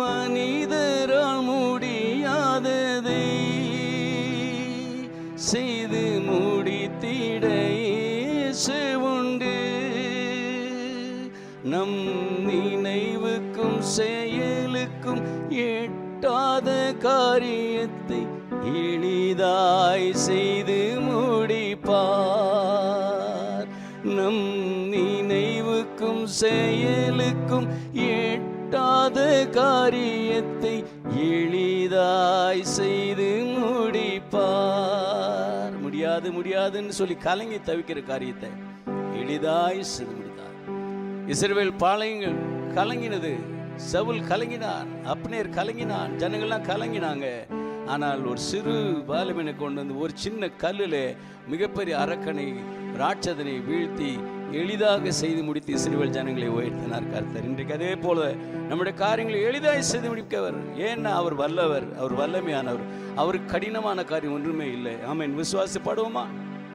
மனிதரால் முடியாததை செய்து முடித்திட உண்டு. நம் நினைவுக்கும் செயலுக்கும் எட்டாத காரியத்தை எளிதாய் செய்து முடிப்பார். நம் நினைவுக்கும் செயலுக்கும் எட்ட எட்டாத காரியத்தை எளிதாய் செய்து முடிப்பார். முடியாது முடியாதுன்னு சொல்லி கலங்கி தவிக்கிற காரியத்தை எளிதாய் செய்து முடித்தார். இஸ்ரேல் பாளையங்கள் கலங்கினது. சவுல் கலங்கினான் அப்னேர் கலங்கினான் ஜனங்கள்லாம் கலங்கினாங்க. ஆனால் ஒரு சிறு பாலமினை கொண்டு வந்து ஒரு சின்ன கல்லில் மிகப்பெரிய அரக்கனை ராட்சதனை வீழ்த்தி எளிதாக செய்து முடித்து இஸ்ரேல் ஜனங்களை உயர்த்தினார் கர்த்தர். இன்றைக்கு அதே போல நம்முடைய காரியங்களை எளிதாக செய்து முடிக்கவர் ஏன்னா அவர் வல்லவர் அவர் வல்லமையானவர். அவருக்கு கடினமான காரியம் ஒன்றுமே இல்லை. ஆமென். விசுவாசப்படுவோமா?